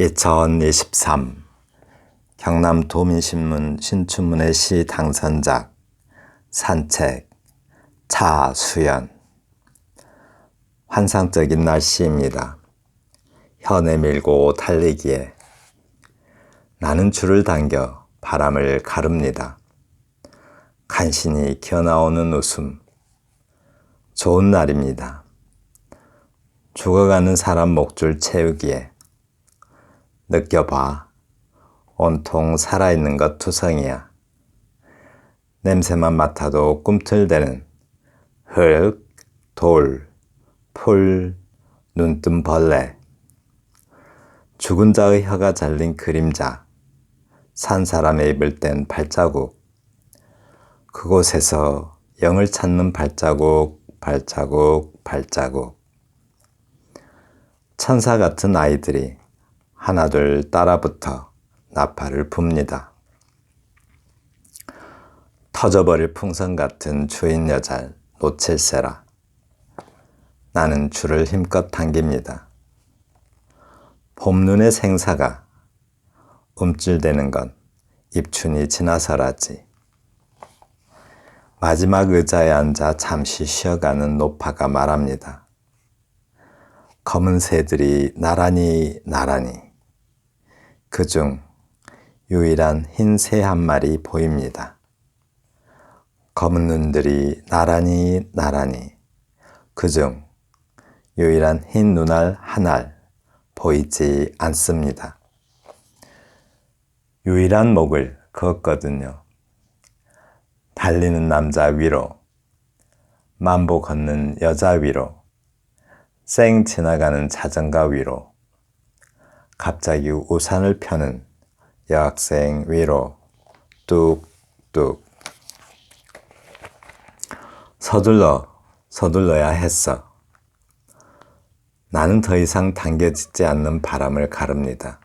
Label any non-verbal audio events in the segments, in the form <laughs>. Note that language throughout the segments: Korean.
2023 경남 도민신문 신춘문예 시 당선작. 산책. 차수연. 환상적인 날씨입니다. 혀 내밀고 달리기에. 나는 줄을 당겨 바람을 가릅니다. 간신히 기어나오는 웃음. 좋은 날입니다. 죽어가는 사람 목줄 채우기에 느껴봐. 온통 살아있는 것 투성이야. 냄새만 맡아도 꿈틀대는 흙, 돌, 풀, 눈뜬 벌레. 죽은 자의 혀가 잘린 그림자. 산 사람의 입을 뗀 발자국. 그곳에서 영을 찾는 발자국, 발자국, 발자국. 천사 같은 아이들이 하나둘 따라붙어 나팔을 붑니다. 터져버릴 풍선 같은 주인 여잘 놓칠세라. 나는 줄을 힘껏 당깁니다. 봄눈의 생사가 움찔대는 건 입춘이 지나서라지. 마지막 의자에 앉아 잠시 쉬어가는 노파가 말합니다. 검은 새들이 나란히 나란히 그중 유일한 흰 새 한 마리 보입니다. 검은 눈들이 나란히 나란히 그중 유일한 흰 눈알 하나 보이지 않습니다. 유일한 목을 그었거든요. 달리는 남자 위로, 만보 걷는 여자 위로, 쌩 지나가는 자전거 위로 갑자기 우산을 펴는 여학생 위로 뚝뚝 서둘러 서둘러야 했어. 나는 더 이상 당겨지지 않는 바람을 가릅니다.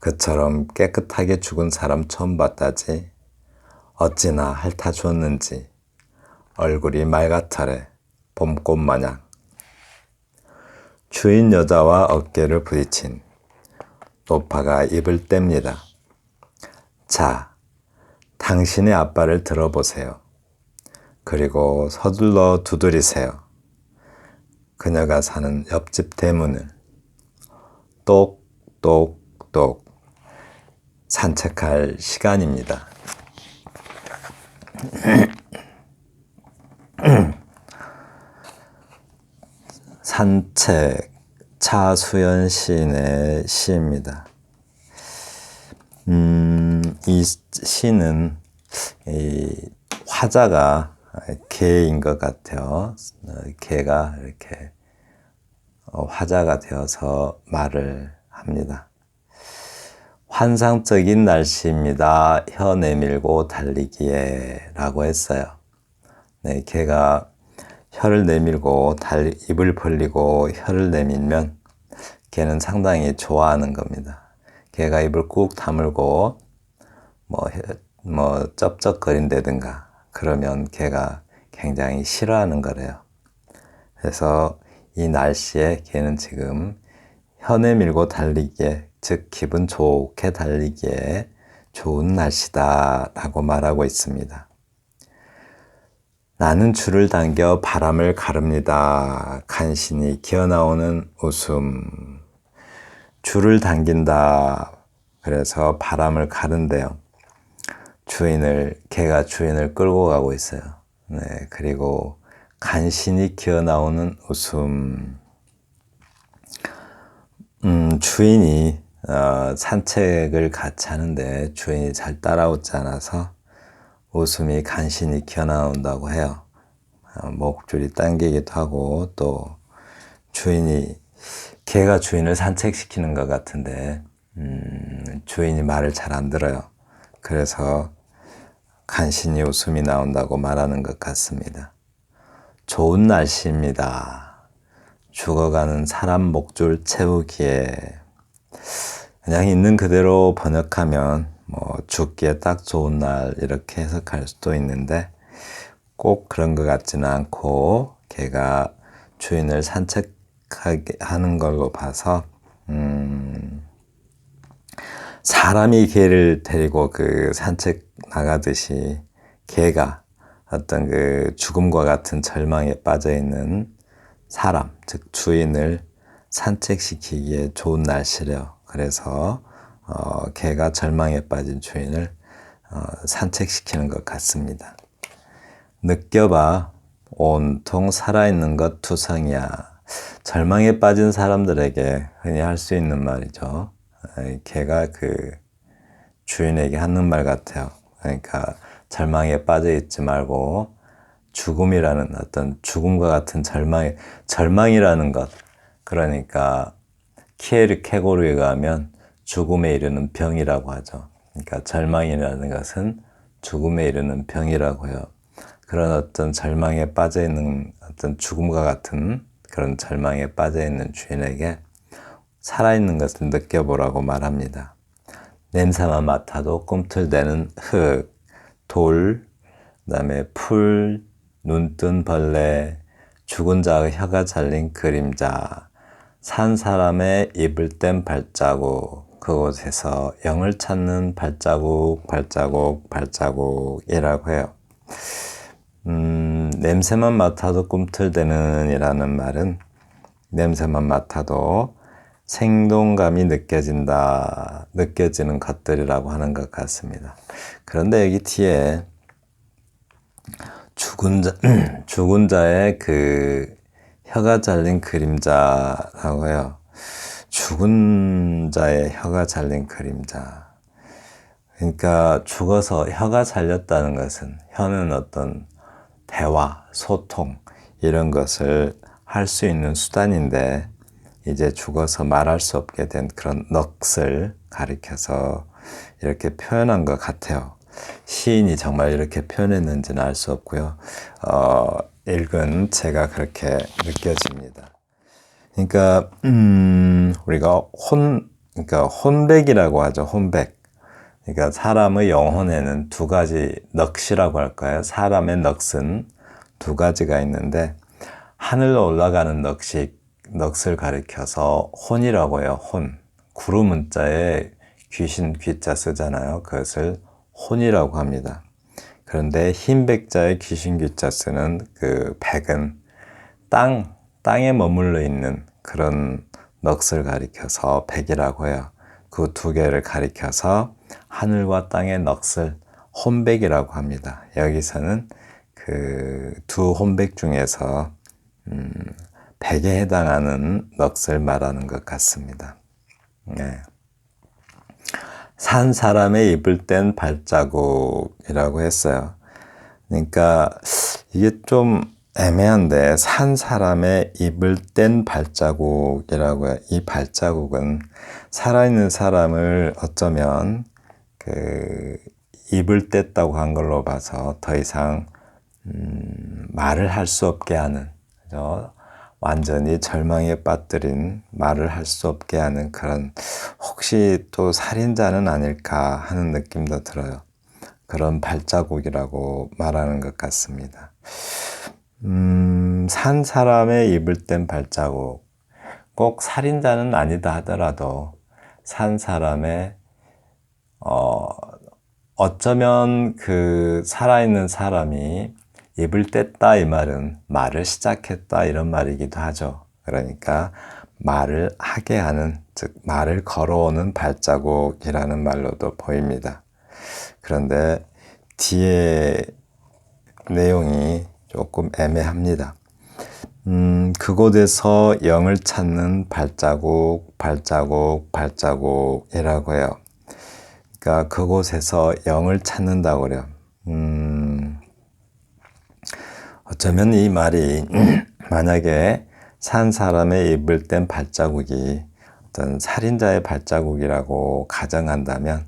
그처럼 깨끗하게 죽은 사람 처음 봤다지. 어찌나 핥아 주었는지 얼굴이 맑아터래 봄꽃 마냥. 주인 여자와 어깨를 부딪힌 노파가 입을 뗍니다. 자, 당신의 아빠를 들어보세요. 그리고 서둘러 두드리세요. 그녀가 사는 옆집 대문을 똑똑똑 산책할 시간입니다. <clears throat> 산책 차수연 시인의 시입니다. 음, 이 시는 이 화자가 개인 것 같아요. 개가 이렇게 화자가 되어서 말을 합니다. 환상적인 날씨입니다. 혀 내밀고 달리기에 라고 했어요. 네, 개가 혀를 내밀고 달, 입을 벌리고 혀를 내밀면 개는 상당히 좋아하는 겁니다. 개가 입을 꾹 다물고 뭐, 뭐 쩝쩝거린다든가 그러면 개가 굉장히 싫어하는 거래요. 그래서 이 날씨에 개는 지금 혀 내밀고 달리기에 즉 기분 좋게 달리기에 좋은 날씨다라고 말하고 있습니다. 나는 줄을 당겨 바람을 가릅니다. 간신히 기어나오는 웃음. 줄을 당긴다. 그래서 바람을 가른대요. 주인을, 개가 주인을 끌고 가고 있어요. 네, 그리고 간신히 기어나오는 웃음. 음, 주인이 어, 산책을 같이 하는데 주인이 잘 따라오지 않아서 웃음이 간신히 기어나온다고 해요. 어, 목줄이 당기기도 하고 또 주인이 개가 주인을 산책시키는 것 같은데 음, 주인이 말을 잘 안 들어요. 그래서 간신히 웃음이 나온다고 말하는 것 같습니다. 좋은 날씨입니다. 죽어가는 사람 목줄 채우기에 그냥 있는 그대로 번역하면 뭐 죽기에 딱 좋은 날 이렇게 해석할 수도 있는데 꼭 그런 것 같지는 않고 개가 주인을 산책하게 하는 걸로 봐서 음, 사람이 개를 데리고 그 산책 나가듯이 개가 어떤 그 죽음과 같은 절망에 빠져 있는 사람, 즉 주인을 산책시키기에 좋은 날씨래요. 그래서 어, 개가 절망에 빠진 주인을 어, 산책시키는 것 같습니다. 느껴봐 온통 살아있는 것 투성이야. 절망에 빠진 사람들에게 흔히 할 수 있는 말이죠. 개가 그 주인에게 하는 말 같아요. 그러니까 절망에 빠져 있지 말고 죽음이라는 어떤 죽음과 같은 절망, 절망이라는 것. 그러니까 키에르 케고르에 가면 죽음에 이르는 병이라고 하죠. 그러니까 절망이라는 것은 죽음에 이르는 병이라고 해요. 그런 어떤 절망에 빠져 있는 어떤 죽음과 같은 그런 절망에 빠져 있는 주인에게 살아있는 것을 느껴보라고 말합니다. 냄새만 맡아도 꿈틀대는 흙, 돌, 그 다음에 풀, 눈뜬 벌레, 죽은 자의 혀가 잘린 그림자, 산 사람의 입을 뗀 발자국, 그곳에서 영을 찾는 발자국, 발자국, 발자국이라고 해요. 음, 냄새만 맡아도 꿈틀대는 이라는 말은 냄새만 맡아도 생동감이 느껴진다, 느껴지는 것들이라고 하는 것 같습니다. 그런데 여기 뒤에 죽은 자, <clears throat> 죽은 자의 그 혀가 잘린 그림자라고 해요. 죽은 자의 혀가 잘린 그림자. 그러니까 죽어서 혀가 잘렸다는 것은 혀는 어떤 대화, 소통 이런 것을 할 수 있는 수단인데 이제 죽어서 말할 수 없게 된 그런 넋을 가리켜서 이렇게 표현한 것 같아요. 시인이 정말 이렇게 표현했는지는 알 수 없고요. 어, 읽은 제가 그렇게 느껴집니다. 그러니까 음, 우리가 혼 그러니까 혼백이라고 하죠. 혼백. 그러니까 사람의 영혼에는 두 가지 넋이라고 할까요? 사람의 넋은 두 가지가 있는데 하늘로 올라가는 넋이 넋을 가리켜서 혼이라고 해요. 혼. 구름 문자에 귀신 귀자 쓰잖아요. 그것을 혼이라고 합니다. 그런데 흰 백자의 귀신 귀자 쓰는 그 백은 땅, 땅에 머물러 있는 그런 넋을 가리켜서 백이라고 해요. 그 두 개를 가리켜서 하늘과 땅의 넋을 혼백이라고 합니다. 여기서는 그 두 혼백 중에서 음, 백에 해당하는 넋을 말하는 것 같습니다. 네. 산 사람의 입을 뗀 발자국이라고 했어요. 그러니까 이게 좀 애매한데 산 사람의 입을 뗀 발자국이라고 해요. 이 발자국은 살아있는 사람을 어쩌면 그 입을 뗐다고 한 걸로 봐서 더 이상 음, 말을 할 수 없게 하는 그죠? 완전히 절망에 빠뜨린 말을 할 수 없게 하는 그런 혹시 또 살인자는 아닐까 하는 느낌도 들어요. 그런 발자국이라고 말하는 것 같습니다. 음, 산 사람의 입을 뗀 발자국. 꼭 살인자는 아니다 하더라도 산 사람의 어, 어쩌면 그 살아있는 사람이 입을 뗐다 이 말은 말을 시작했다 이런 말이기도 하죠. 그러니까 말을 하게 하는, 즉, 말을 걸어오는 발자국이라는 말로도 보입니다. 그런데 뒤에 내용이 조금 애매합니다. 음, 그곳에서 영을 찾는 발자국, 발자국, 발자국이라고 해요. 그러니까 그곳에서 영을 찾는다고 그래요. 음, 어쩌면 이 말이 <clears throat> 만약에 산 사람의 입을 뗀 발자국이 어떤 살인자의 발자국이라고 가정한다면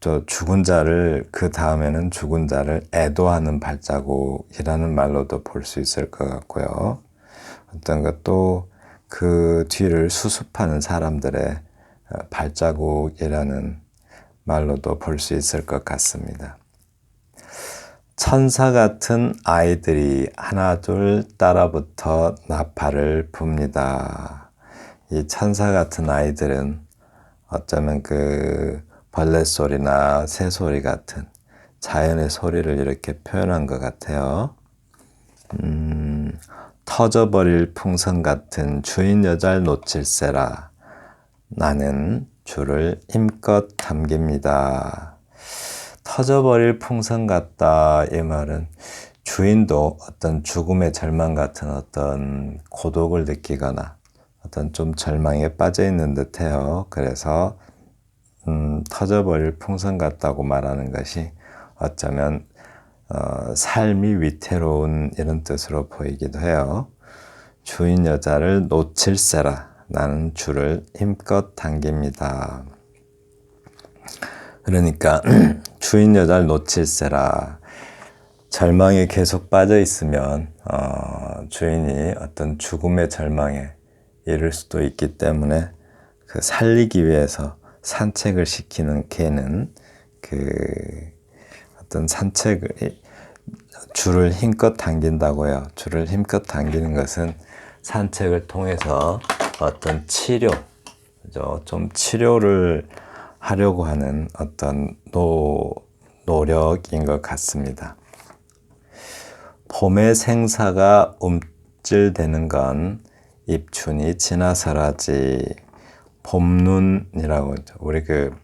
저 죽은 자를 그 다음에는 죽은 자를 애도하는 발자국이라는 말로도 볼 수 있을 것 같고요. 어떤 것도 그 뒤를 수습하는 사람들의 발자국이라는 말로도 볼 수 있을 것 같습니다. 천사 같은 아이들이 하나둘 따라붙어 나팔을 붑니다. 이 천사 같은 아이들은 어쩌면 그 벌레 소리나 새 소리 같은 자연의 소리를 이렇게 표현한 것 같아요. 음, 터져버릴 풍선 같은 주인 여자를 놓칠세라. 나는 주를 힘껏 담깁니다. 터져버릴 풍선 같다. 이 말은 주인도 어떤 죽음의 절망 같은 어떤 고독을 느끼거나 어떤 좀 절망에 빠져 있는 듯해요. 그래서 음, 터져버릴 풍선 같다고 말하는 것이 어쩌면 어, 삶이 위태로운 이런 뜻으로 보이기도 해요. 주인 여자를 놓칠세라 나는 주를 힘껏 당깁니다. 그러니까 <clears throat> 주인 여자를 놓칠세라 절망에 계속 빠져 있으면 어, 주인이 어떤 죽음의 절망에 이를 수도 있기 때문에 그 살리기 위해서 산책을 시키는 개는 그 어떤 산책을 줄을 힘껏 당긴다고 해요. 줄을 힘껏 당기는 것은 산책을 통해서 어떤 치료? 좀 치료를 하려고 하는 어떤 노, 노력인 것 같습니다. 봄의 생사가 움찔대는 건 입춘이 지나서라지 봄눈이라고. 우리 그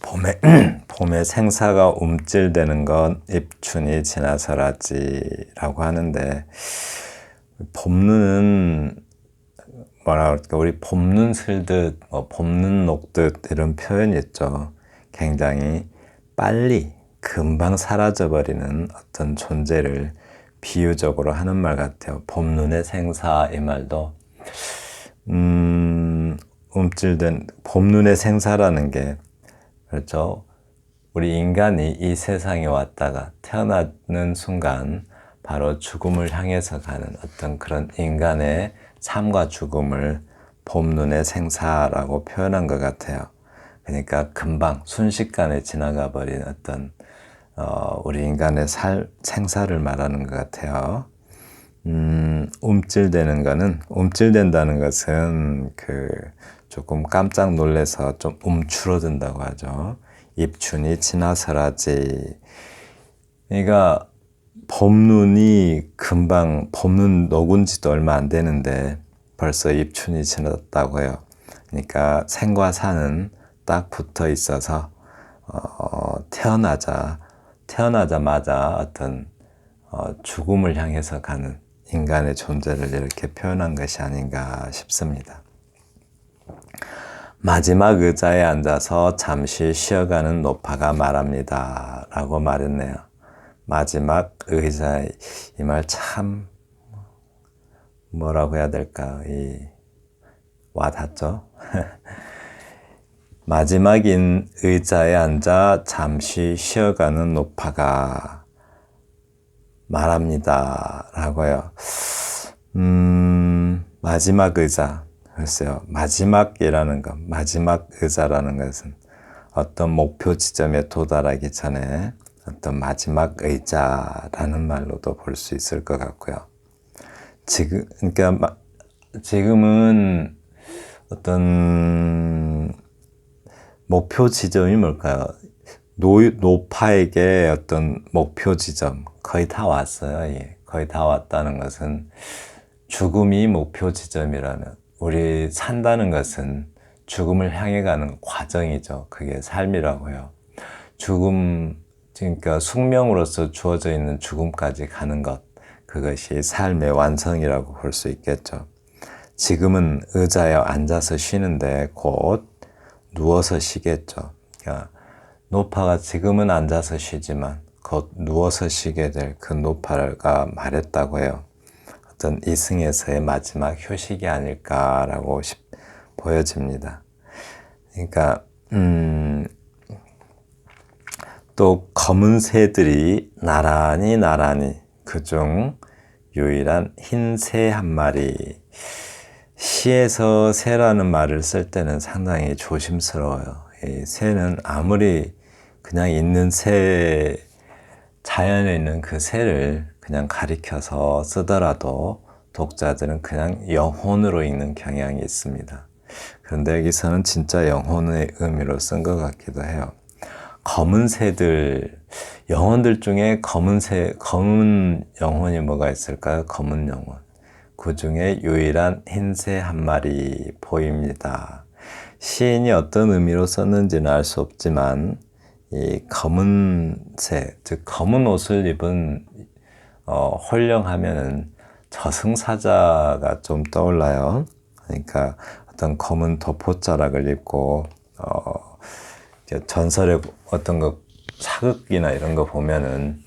봄에 <clears throat> 봄에 생사가 움찔대는 건 입춘이 지나서라지라고 하는데 봄눈은 뭐라 그럴까 우리 봄눈 슬듯 뭐 봄눈 녹듯 이런 표현이 있죠. 굉장히 빨리 금방 사라져 버리는 어떤 존재를 비유적으로 하는 말 같아요. 봄눈의 생사 이 말도 음, 움찔된 봄눈의 생사라는 게 그렇죠. 우리 인간이 이 세상에 왔다가 태어나는 순간 바로 죽음을 향해서 가는 어떤 그런 인간의 삶과 죽음을 봄눈의 생사라고 표현한 것 같아요. 그러니까 금방 순식간에 지나가 버린 어떤 어, 우리 인간의 살, 생사를 말하는 것 같아요. 음, 움찔대는 거는 움찔된다는 것은 그 조금 깜짝 놀래서 좀 움츠러든다고 하죠. 입춘이 지나서라지. 그러니까 봄눈이 금방 봄눈 녹은 지도 얼마 안 되는데 벌써 입춘이 지났다고 해요. 그러니까 생과 사는 딱 붙어 있어서 어, 태어나자 태어나자마자 어떤 어, 죽음을 향해서 가는 인간의 존재를 이렇게 표현한 것이 아닌가 싶습니다. 마지막 의자에 앉아서 잠시 쉬어가는 노파가 말합니다. 라고 말했네요. 마지막 의자, 이 말 참, 뭐라고 해야 될까, 이, 와 닿죠? <laughs> 마지막인 의자에 앉아 잠시 쉬어가는 노파가 말합니다. 라고요. 음, 마지막 의자. 글쎄요. 마지막이라는 것, 마지막 의자라는 것은 어떤 목표 지점에 도달하기 전에 어떤 마지막 의자라는 말로도 볼 수 있을 것 같고요. 지금, 그러니까 지금은 어떤 목표 지점이 뭘까요? 노, 노파에게 어떤 목표 지점 거의 다 왔어요. 예. 거의 다 왔다는 것은 죽음이 목표 지점이라면 우리 산다는 것은 죽음을 향해 가는 과정이죠. 그게 삶이라고요. 죽음, 그러니까 숙명으로서 주어져 있는 죽음까지 가는 것, 그것이 삶의 완성이라고 볼 수 있겠죠. 지금은 의자에 앉아서 쉬는데 곧 누워서 쉬겠죠. 그러니까 노파가 지금은 앉아서 쉬지만 곧 누워서 쉬게 될 그 노파가 말했다고 해요. 어떤 이승에서의 마지막 효식이 아닐까라고 보여집니다. 그러니까 음, 또 검은 새들이 나란히 나란히 그중 유일한 흰 새 한 마리 시에서 새라는 말을 쓸 때는 상당히 조심스러워요. 이 새는 아무리 그냥 있는 새, 자연에 있는 그 새를 그냥 가리켜서 쓰더라도 독자들은 그냥 영혼으로 읽는 경향이 있습니다. 그런데 여기서는 진짜 영혼의 의미로 쓴 것 같기도 해요. 검은 새들, 영혼들 중에 검은 새, 검은 영혼이 뭐가 있을까요? 검은 영혼. 그 중에 유일한 흰새 한 마리 보입니다. 시인이 어떤 의미로 썼는지는 알 수 없지만, 이 검은 새, 즉, 검은 옷을 입은, 어, 홀령하면은 저승사자가 좀 떠올라요. 그러니까 어떤 검은 도포자락을 입고, 어, 전설의 어떤 거 사극이나 이런 거 보면은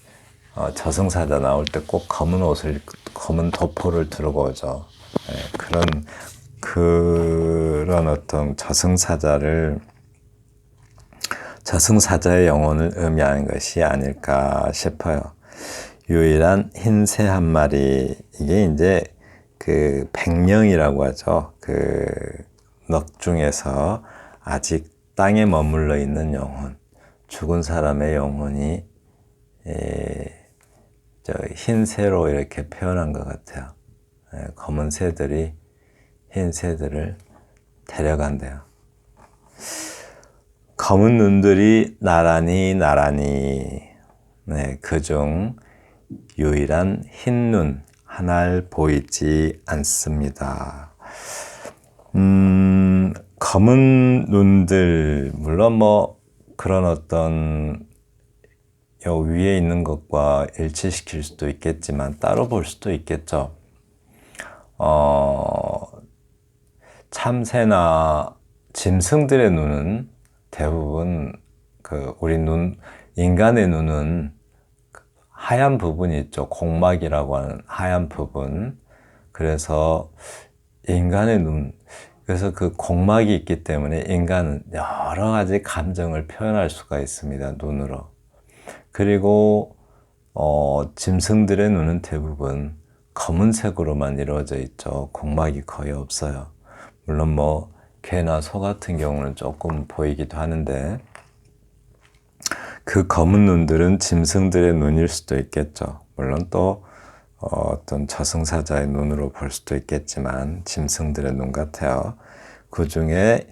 어, 저승사자 나올 때 꼭 검은 옷을 검은 도포를 두르고 오죠. 네, 그런 그런 어떤 저승사자를 저승사자의 영혼을 의미하는 것이 아닐까 싶어요. 유일한 흰 새 한 마리 이게 이제 그 백령이라고 하죠. 그 넉 중에서 아직 땅에 머물러 있는 영혼, 죽은 사람의 영혼이 에, 저 흰새로 이렇게 표현한 것 같아요. 에, 검은 새들이 흰 새들을 데려간대요. 검은 눈들이 나란히 나란히 네, 그중 유일한 흰 눈 하나를 보이지 않습니다. 음, 검은 눈들, 물론 뭐 그런 어떤 요 위에 있는 것과 일치시킬 수도 있겠지만 따로 볼 수도 있겠죠. 어, 참새나 짐승들의 눈은 대부분 그 우리 눈, 인간의 눈은 하얀 부분이 있죠. 공막이라고 하는 하얀 부분. 그래서 인간의 눈, 그래서 그 공막이 있기 때문에 인간은 여러 가지 감정을 표현할 수가 있습니다. 눈으로. 그리고 어, 짐승들의 눈은 대부분 검은색으로만 이루어져 있죠. 공막이 거의 없어요. 물론 뭐 개나 소 같은 경우는 조금 보이기도 하는데 그 검은 눈들은 짐승들의 눈일 수도 있겠죠. 물론 또 어, 어떤 저승사자의 눈으로 볼 수도 있겠지만 짐승들의 눈 같아요. 그 중에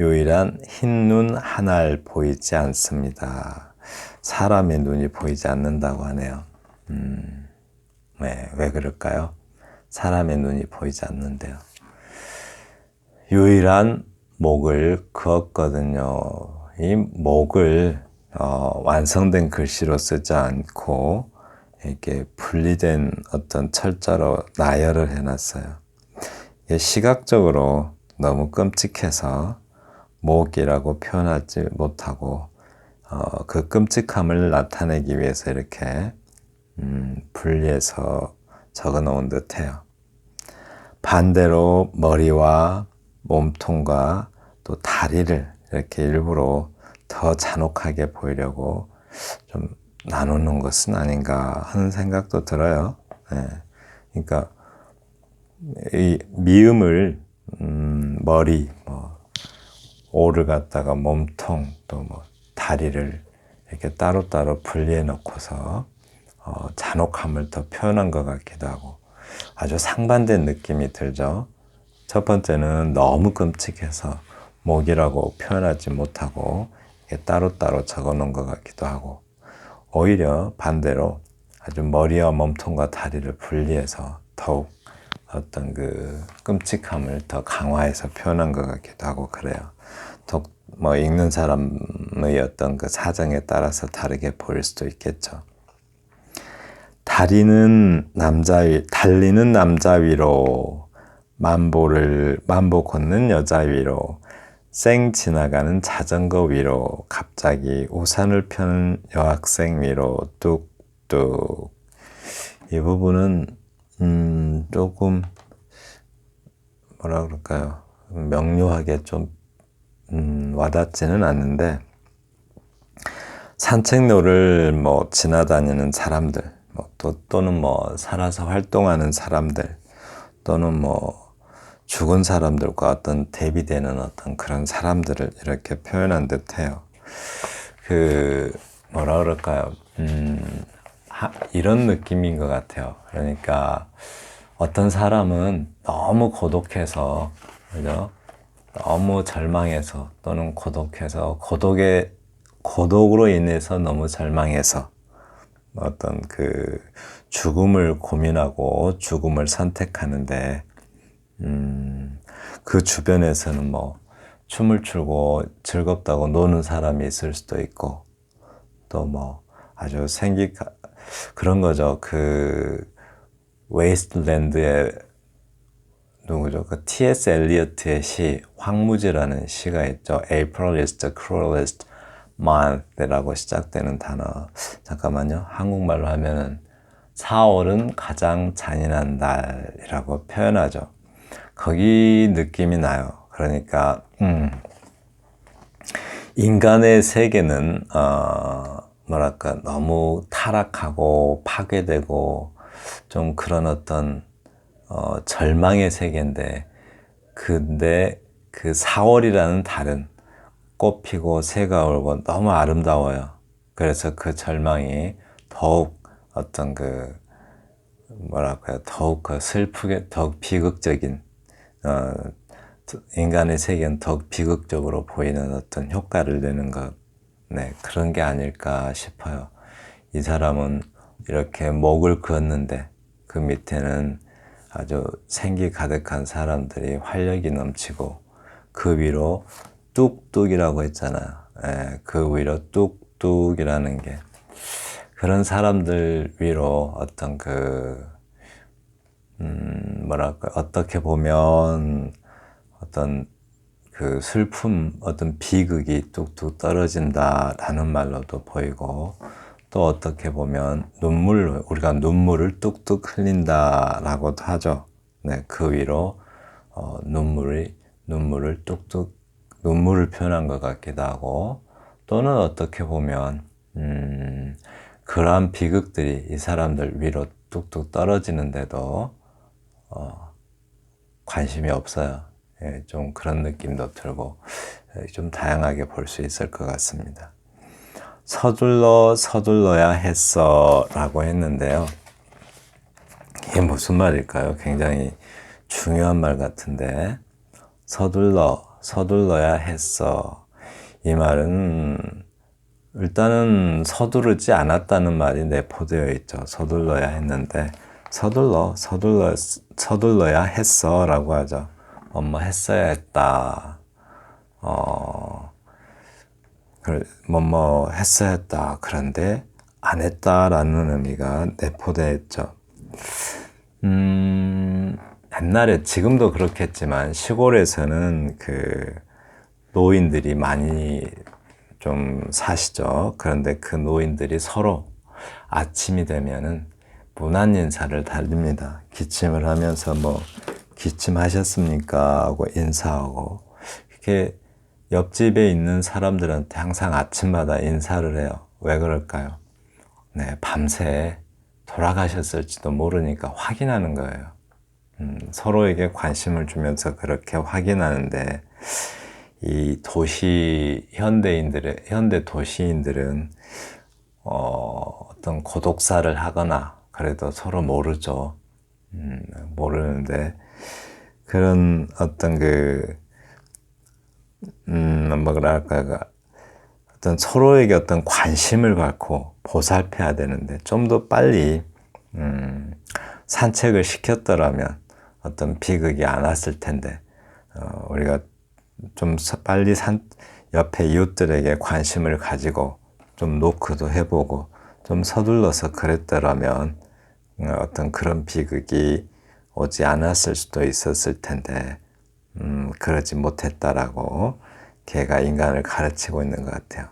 유일한 흰 눈 하나를 보이지 않습니다. 사람의 눈이 보이지 않는다고 하네요. 음, 네, 왜 그럴까요? 사람의 눈이 보이지 않는데요. 유일한 목을 그었거든요. 이 목을 어, 완성된 글씨로 쓰지 않고 이렇게 분리된 어떤 철자로 나열을 해놨어요. 시각적으로 너무 끔찍해서 목이라고 표현하지 못하고 어, 그 끔찍함을 나타내기 위해서 이렇게 음, 분리해서 적어 놓은 듯해요. 반대로 머리와 몸통과 또 다리를 이렇게 일부러 더 잔혹하게 보이려고 좀 나누는 것은 아닌가 하는 생각도 들어요. 네. 그러니까 이 미음을 음, 머리, 뭐 오를 갖다가 몸통 또 뭐 다리를 이렇게 따로따로 분리해 놓고서 어, 잔혹함을 더 표현한 것 같기도 하고 아주 상반된 느낌이 들죠. 첫 번째는 너무 끔찍해서 목이라고 표현하지 못하고 따로따로 적어 놓은 것 같기도 하고 오히려 반대로 아주 머리와 몸통과 다리를 분리해서 더욱 어떤 그 끔찍함을 더 강화해서 표현한 것 같기도 하고 그래요. 독, 뭐 읽는 사람의 어떤 그 사정에 따라서 다르게 보일 수도 있겠죠. 다리는 남자 위, 달리는 남자 위로 만보를 만보 걷는 여자 위로 쌩 지나가는 자전거 위로 갑자기 우산을 펴는 여학생 위로 뚝뚝. 이 부분은 음 조금 뭐라 그럴까요? 명료하게 좀 음, 와닿지는 않는데 산책로를 뭐 지나다니는 사람들 뭐 또, 또는 뭐 살아서 활동하는 사람들 또는 뭐 죽은 사람들과 어떤 대비되는 어떤 그런 사람들을 이렇게 표현한 듯해요. 그 뭐라 그럴까요? 음, 하, 이런 느낌인 것 같아요. 그러니까 어떤 사람은 너무 고독해서, 그죠? 너무 절망해서 또는 고독해서 고독에 고독으로 인해서 너무 절망해서 어떤 그 죽음을 고민하고 죽음을 선택하는데 음, 그 주변에서는 뭐 춤을 추고 즐겁다고 노는 사람이 있을 수도 있고 또 뭐 아주 생기 그런 거죠. 그 웨이스트랜드의 누구죠? 그 T.S. 엘리어트의 시 황무지라는 시가 있죠. April is the cruelest month라고 시작되는 단어. 잠깐만요. 한국말로 하면은 4월은 가장 잔인한 달이라고 표현하죠. 거기 느낌이 나요. 그러니까 음, 인간의 세계는 어, 뭐랄까 너무 타락하고 파괴되고 좀 그런 어떤 어, 절망의 세계인데 근데 그 4월이라는 달은 꽃 피고 새가 울고 너무 아름다워요. 그래서 그 절망이 더욱 어떤 그 뭐랄까요 더욱 그 슬프게 더욱 비극적인 어, 인간의 세계는 더욱 비극적으로 보이는 어떤 효과를 내는 것, 네 그런 게 아닐까 싶어요. 이 사람은 이렇게 목을 그었는데 그 밑에는 아주 생기 가득한 사람들이 활력이 넘치고 그 위로 뚝뚝이라고 했잖아요. 예, 그 위로 뚝뚝이라는 게 그런 사람들 위로 어떤 그 음, 뭐랄까 어떻게 보면 어떤 그 슬픔, 어떤 비극이 뚝뚝 떨어진다라는 말로도 보이고 또 어떻게 보면 눈물, 우리가 눈물을 뚝뚝 흘린다라고도 하죠. 네, 그 위로 어, 눈물이 눈물을 뚝뚝 눈물을 표현한 것 같기도 하고 또는 어떻게 보면 음, 그러한 비극들이 이 사람들 위로 뚝뚝 떨어지는데도 어, 관심이 없어요. 예, 좀 그런 느낌도 들고 예, 좀 다양하게 볼 수 있을 것 같습니다. 서둘러 서둘러야 했어 라고 했는데요. 이게 무슨 말일까요? 굉장히 중요한 말 같은데 서둘러 서둘러야 했어 이 말은 일단은 서두르지 않았다는 말이 내포되어 있죠. 서둘러야 했는데 서둘러 서둘러 서둘러야 했어 라고 하죠. 뭐뭐 했어야 했다. 어, 뭐뭐 했어야 했다. 그런데 안 했다라는 의미가 내포되어 있죠. 음, 옛날에 지금도 그렇겠지만 시골에서는 그 노인들이 많이 좀 사시죠. 그런데 그 노인들이 서로 아침이 되면은 문안 인사를 달립니다. 기침을 하면서 뭐 기침하셨습니까? 하고 인사하고 이렇게 옆집에 있는 사람들한테 항상 아침마다 인사를 해요. 왜 그럴까요? 네, 밤새 돌아가셨을지도 모르니까 확인하는 거예요. 음, 서로에게 관심을 주면서 그렇게 확인하는데 이 도시 현대인들의 현대 도시인들은 어, 어떤 고독사를 하거나 그래도 서로 모르죠. 음, 모르는데 그런 어떤 그, 음, 뭐랄까, 그 어떤 서로에게 어떤 관심을 갖고 보살펴야 되는데 좀 더 빨리, 음, 산책을 시켰더라면 어떤 비극이 안 왔을 텐데, 어, 우리가 좀 빨리 산, 옆에 이웃들에게 관심을 가지고 좀 노크도 해보고 좀 서둘러서 그랬더라면 어, 어떤 그런 비극이 오지 않았을 수도 있었을 텐데, 음, 그러지 못했다라고 개가 인간을 가르치고 있는 것 같아요.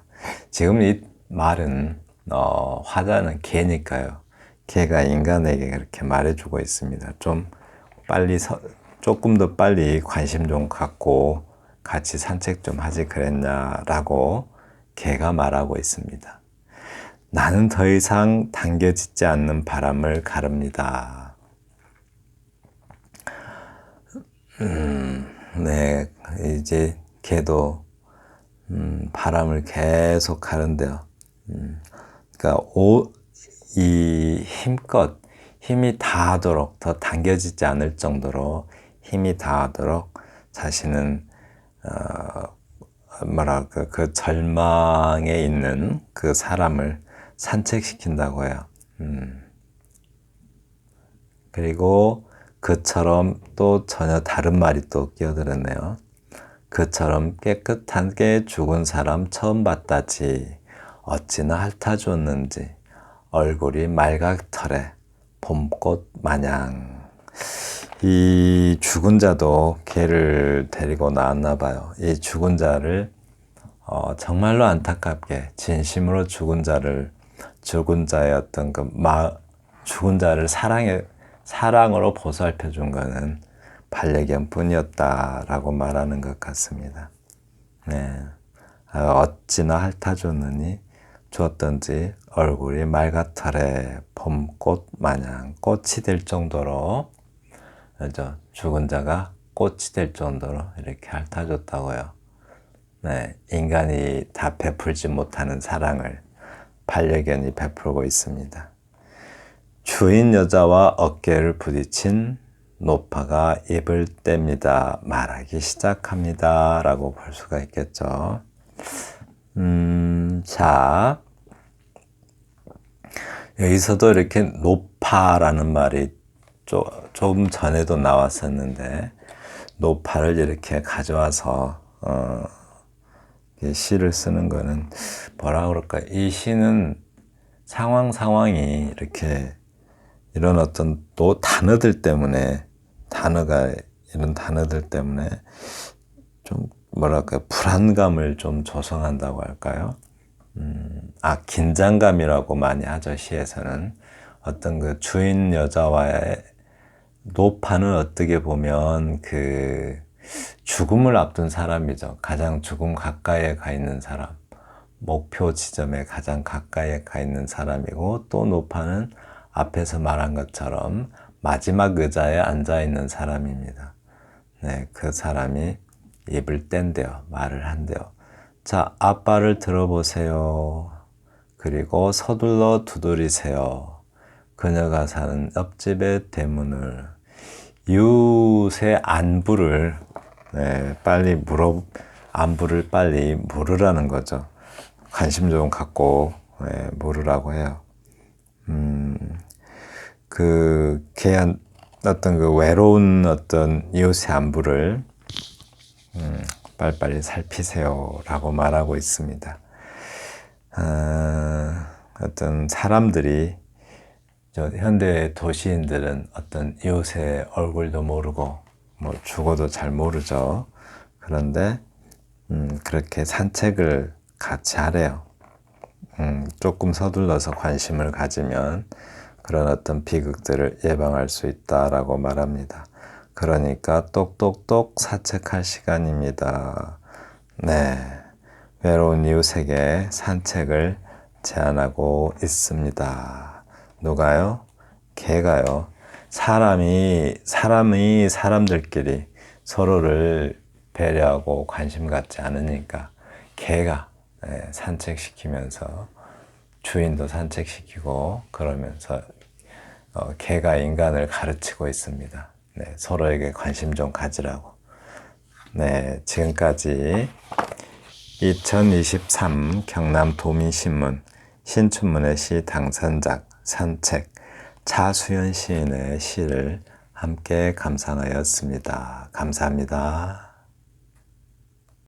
지금 이 말은, 어, 화자는 개니까요. 개가 인간에게 그렇게 말해주고 있습니다. 좀 빨리, 서, 조금 더 빨리 관심 좀 갖고 같이 산책 좀 하지 그랬냐라고 개가 말하고 있습니다. 나는 더 이상 당겨지지 않는 바람을 가릅니다. 음, 네, 이제 개도 음, 바람을 계속 가는데요. 음, 그러니까 오, 이 힘껏 힘이 다하도록 더 당겨지지 않을 정도로 힘이 다하도록 자신은 어, 뭐랄까 그 절망에 있는 그 사람을 산책시킨다고 해요. 음. 그리고 그처럼 또 전혀 다른 말이 또 끼어들었네요. 그처럼 깨끗하게 죽은 사람 처음 봤다지 어찌나 핥아줬는지 얼굴이 말각털에 봄꽃 마냥 이 죽은 자도 개를 데리고 나왔나 봐요. 이 죽은 자를 어, 정말로 안타깝게 진심으로 죽은 자를 죽은 자의 어떤 그 마, 죽은 자를 사랑에 사랑으로 보살펴 준 것은 반려견 뿐이었다라고 말하는 것 같습니다. 네. 아, 어찌나 핥아줬느니 주었던지 얼굴이 말가털에 봄꽃 마냥 꽃이 될 정도로 그죠? 죽은 자가 꽃이 될 정도로 이렇게 핥아줬다고요. 네, 인간이 다 베풀지 못하는 사랑을 반려견이 베풀고 있습니다. 주인 여자와 어깨를 부딪힌 노파가 입을 뗍니다. 말하기 시작합니다. 라고 볼 수가 있겠죠. 음, 자. 여기서도 이렇게 노파라는 말이 조, 좀 전에도 나왔었는데, 노파를 이렇게 가져와서, 어, 시를 쓰는 거는 뭐라 그럴까. 이 시는 상황, 상황이 이렇게 이런 어떤 또 단어들 때문에 단어가 이런 단어들 때문에 좀 뭐랄까 불안감을 좀 조성한다고 할까요? 음, 아 긴장감이라고 많이 하죠 시에서는 어떤 그 주인 여자와의 노파는 어떻게 보면 그 죽음을 앞둔 사람이죠. 가장 죽음 가까이에 가 있는 사람, 목표 지점에 가장 가까이에 가 있는 사람이고 또 노파는 앞에서 말한 것처럼 마지막 의자에 앉아 있는 사람입니다. 네, 그 사람이 입을 뗀대요. 말을 한대요. 자, 아빠를 들어보세요. 그리고 서둘러 두드리세요. 그녀가 사는 옆집의 대문을 이웃의 안부를 네, 빨리 물어 안부를 빨리 물으라는 거죠. 관심 좀 갖고 네, 물으라고 해요. 음, 그 걔한 어떤 그 외로운 어떤 이웃의 안부를 음, 빨리빨리 살피세요라고 말하고 있습니다. 어, 어떤 사람들이 현대 도시인들은 어떤 이웃의 얼굴도 모르고 뭐 죽어도 잘 모르죠. 그런데 음, 그렇게 산책을 같이 하래요. 음, 조금 서둘러서 관심을 가지면 그런 어떤 비극들을 예방할 수 있다라고 말합니다. 그러니까 똑똑똑 사책할 시간입니다. 네. 외로운 이웃에게 산책을 제안하고 있습니다. 누가요? 개가요. 사람이, 사람이 사람들끼리 서로를 배려하고 관심 갖지 않으니까 개가 네, 산책시키면서 주인도 산책시키고 그러면서 어, 개가 인간을 가르치고 있습니다. 네, 서로에게 관심 좀 가지라고. 네, 지금까지 2023 경남 도민신문 신춘문예 시 당선작 산책 차수연 시인의 시를 함께 감상하였습니다. 감사합니다.